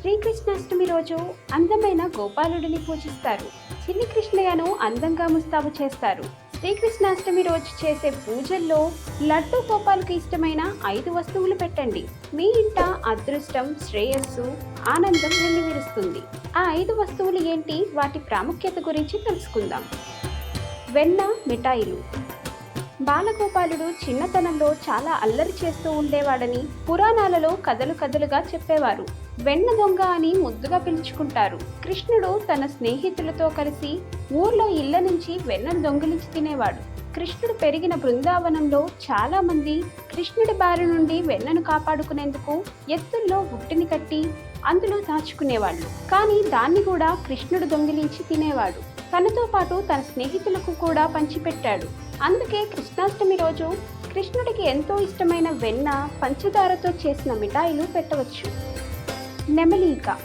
శ్రీకృష్ణాష్టమి రోజు అందమైన గోపాలుడిని పూజిస్తారు. చిన్ని కృష్ణయ్యను అందంగా ముస్తాబు చేస్తారు. శ్రీకృష్ణాష్టమి రోజు చేసే పూజల్లో లడ్డు గోపాలకు ఇష్టమైన ఐదు వస్తువులు పెట్టండి. మీ ఇంట అదృష్టం శ్రేయస్సు ఆనందం వెల్లివిరుస్తుంది ఆ ఐదు వస్తువులు ఏంటి? వాటి ప్రాముఖ్యత గురించి తెలుసుకుందాం. వెన్న మిఠాయిలు. బాలగోపాలుడు చిన్నతనంలో చాలా అల్లరి చేస్తూ ఉండేవాడని పురాణాలలో కథలు కథలుగా చెప్పేవారు. వెన్న దొంగ అని ముద్దుగా పిలుచుకుంటారు. కృష్ణుడు తన స్నేహితులతో కలిసి ఊర్లో ఇళ్ళ నుంచి వెన్నను దొంగిలించి తినేవాడు. కృష్ణుడు పెరిగిన బృందావనంలో చాలా మంది కృష్ణుడి బారి నుండి వెన్నను కాపాడుకునేందుకు ఎత్తుల్లో బుట్టిని కట్టి అందులో దాచుకునేవాళ్ళు. కానీ దాన్ని కూడా కృష్ణుడు దొంగిలించి తినేవాడు. తనతో పాటు తన స్నేహితులకు కూడా పంచిపెట్టాడు. అందుకే కృష్ణాష్టమి రోజు కృష్ణుడికి ఎంతో ఇష్టమైన వెన్న పంచదారతో చేసిన మిఠాయిలు పెట్టవచ్చు. నెమలీక.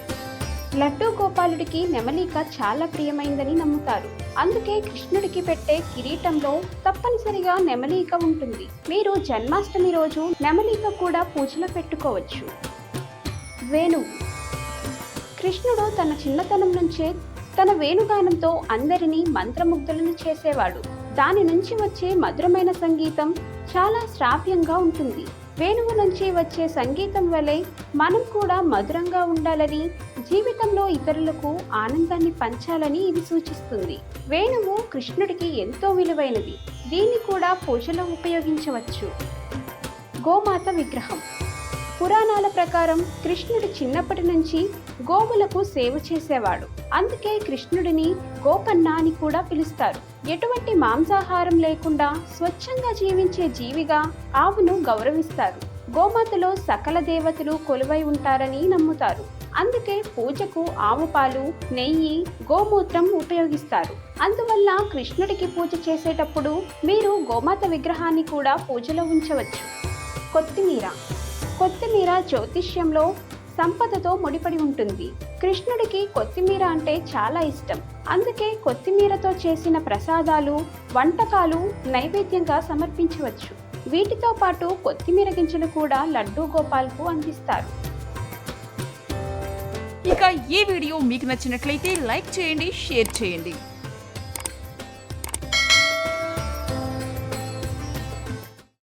లడ్డూ గోపాలుడికి నెమలీక చాలా ప్రియమైందని నమ్ముతారు. అందుకే కృష్ణుడికి పెట్టే కిరీటంలో తప్పనిసరిగా నెమలీక ఉంటుంది. మీరు జన్మాష్టమి రోజు నెమలీక కూడా పూజలో పెట్టుకోవచ్చు. వేణువు కృష్ణుడు తన చిన్నతనం నుంచే తన వేణుగానంతో అందరినీ మంత్రముగ్ధులను చేసేవాడు. దాని నుంచి వచ్చే మధురమైన సంగీతం చాలా శ్రావ్యంగా ఉంటుంది. వేణువు నుంచి వచ్చే సంగీతం వలె మనం కూడా మధురంగా ఉండాలని జీవితంలో ఇతరులకు ఆనందాన్ని పంచాలని ఇది సూచిస్తుంది. వేణువు కృష్ణుడికి ఎంతో విలువైనది. దీన్ని కూడా పూజలో ఉపయోగించవచ్చు. గోమాత విగ్రహం. పురాణాల ప్రకారం కృష్ణుడు చిన్నప్పటి నుంచి గోవులకు సేవ చేసేవాడు. అందుకే కృష్ణుడిని గోపన్న అని కూడా పిలుస్తారు. ఎటువంటి మాంసాహారం లేకుండా స్వచ్ఛంగా జీవించే జీవిగా ఆవును గౌరవిస్తారు. గోమాతలో సకల దేవతలు కొలువై ఉంటారని నమ్ముతారు. అందుకే పూజకు ఆవు పాలు నెయ్యి గోమూత్రం ఉపయోగిస్తారు. అందువల్ల కృష్ణుడికి పూజ చేసేటప్పుడు మీరు గోమాత విగ్రహాన్ని కూడా పూజలో ఉంచవచ్చు. కొత్తిమీర కొత్తిమీర జ్యోతిష్యంలో సంపదతో ముడిపడి ఉంటుంది. కృష్ణుడికి కొత్తిమీర అంటే చాలా ఇష్టం. అందుకే కొత్తిమీరతో చేసిన ప్రసాదాలు వంటకాలు నైవేద్యంగా సమర్పించవచ్చు. వీటితో పాటు కొత్తిమీర గింజలు కూడా లడ్డూ గోపాల్కు అందిస్తారు. ఇక ఈ వీడియో మీకు నచ్చినట్లయితే లైక్ చేయండి షేర్ చేయండి.